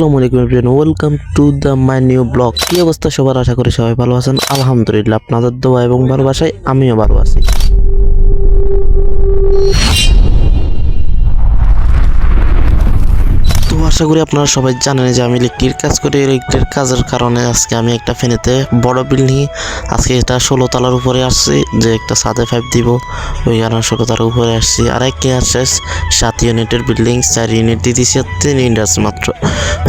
আসসালামু আলাইকুম everyone welcome to the my new blog কি অবস্থা সবার? আশা করি সবাই ভালো আছেন। আলহামদুলিল্লাহ, আপনাদের দোয়া এবং ভালোবাসায় আমিও ভালো আছি। আশা করি আপনারা সবাই জানেন যে আমি ইলেকট্রিক কাজ করি। ইলেকট্রিক কাজের কারণে আজকে আমি একটা ফেনেতে বড় বিল্ডিং আজকে এটা ষোলো তালার উপরে আসছি, যে একটা সাদে ফাইভ দিব। ওই কারণে ষোলো তালার উপরে আসছি। আর এক আসছে সাত ইউনিটের বিল্ডিং, চার ইউনিট দিয়ে আর তিন ইউনিট মাত্র।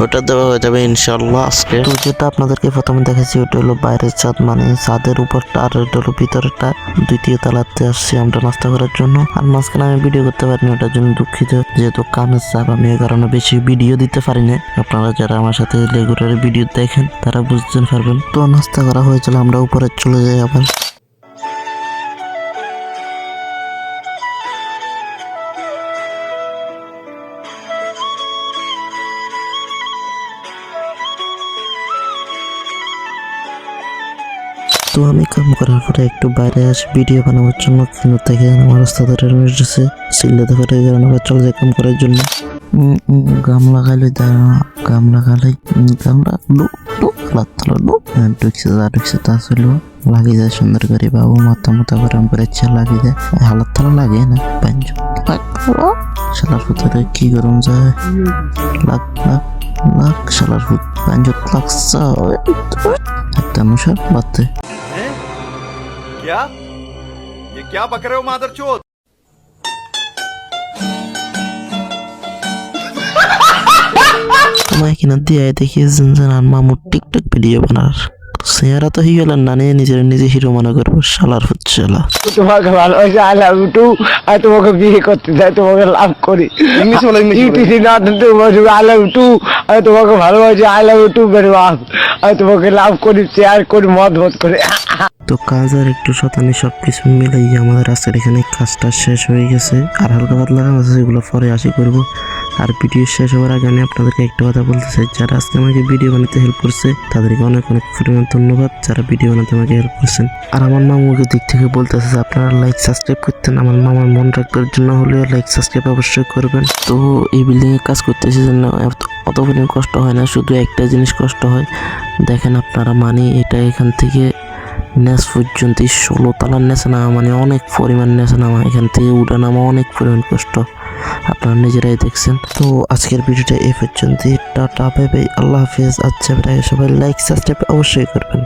ওটা দেওয়া হয়ে যাবে ইনশাল্লাহ আজকে। তো যেটা আপনাদেরকে প্রথমে দেখাচ্ছি, ওটা হলো বাইরের ছাদ। মানে ছাদের উপরটা আর ওটা হলো ভিতরেরটা। দ্বিতীয় তলাতে আসছি আমরা নাস্তা করার জন্য। আর মাঝখানে আমি ভিডিও করতে পারিনি, ওটার জন্য দুঃখিত। যেহেতু কামের চাপ, আমি এই কারণে বেশি ভিডিও দিতে পারি না আপনারা যারা আমার সাথে রেগুলার ভিডিও দেখেন, তারা বুঝতে পারবেন। তো নাস্তা করা হয়েছিল, আমরা উপরে চলে যাই আবার। তো আমি কাম করার পরে একটু বাইরে আসি, ভিডিও বানানোর জন্য। কিন্তু থেকে আমার রাস্তা ধরে এসেছে। সিল্লাতে করে কারণ আবার চলে যায় কাম করার জন্য। গাম লাগাইলে গাম লাগালে উম, গামলা ডু ডু লাত্তলো ডু হ্যাঁ, ঢুকছে যা ঢুকছে তা ছিল লাগি যায় সুন্দর করে বাবু মাথা মাথা গরম করে ইচ্ছা লাগি যায় হালাত থালা লাগে না পাঞ্জ শালার ভিতরে কি গরম যায় লাগ লাগ লাগ শালার ভিতরে পাঞ্জত লাগছে একটা অনুসার বাড়তে हैं? क्या ये क्या बक रहे हो मादर चोत আমায় কিনা দিয়ে দেখিয়েছেন যে আর মামুর টিকটক ভিডিও বানার। চেহারা তো হয়ে গেলেন না নিয়ে নিজের নিজে হিরো মনে করব শালার ফুচ্ছালা তোমাকে ভালোবাসি আই লাভ ইউ টু আর তোমাকে বিয়ে করতে চাই তোমাকে লাভ করি। ইউটিসি না তোমাকে আই লাভ ইউ টু আমি তোমাকে ভালোবাসি আই লাভ ইউ টু বাপ আমি তোমাকে লাভ করি শেয়ার করি মত মত করে। তো কাজ আর একটু শতানি সব কিছু মিলাই আমাদের আজকের এখানে কাজটা শেষ হয়ে গেছে। আর হালকা পাতলা কাজ আছে সেগুলো পরে আসি করব। আর ভিডিও শেষ হওয়ার আগে আমি আপনাদেরকে একটা কথা বলতে চাই। যারা আজকে আমাকে ভিডিও বানাতে হেল্প করছে, তাদেরকে অনেক অনেক পরিমাণ ধন্যবাদ। যারা ভিডিও বানাতে আমাকে হেল্প করছেন। আর আমার মামুকে দিক থেকে বলতেছে যে, আপনারা লাইক সাবস্ক্রাইব করতেন। আমার মামার মন রাখবার জন্য হলেও লাইক সাবস্ক্রাইব অবশ্যই করবেন। তো এই বিল্ডিংয়ে কাজ করতেছি জন্য অত পরিমাণ কষ্ট হয় না। শুধু একটা জিনিস কষ্ট হয়। দেখেন আপনারা মানে এটা এখান থেকে নেস পর্যন্ত ষোলো তলার নেচে নামা মানে অনেক পরিমাণ নেচে নামা এখান থেকে উঠে নামা অনেক পরিমাণ কষ্ট। আপনারা নিজেরাই দেখছেন। তো আজকের ভিডিওটা এই পর্যন্ত টাটা, বাই বাই। আল্লাহ হাফিজ। আচ্ছা সবাই লাইক সাবস্ক্রাইব অবশ্যই করবেন।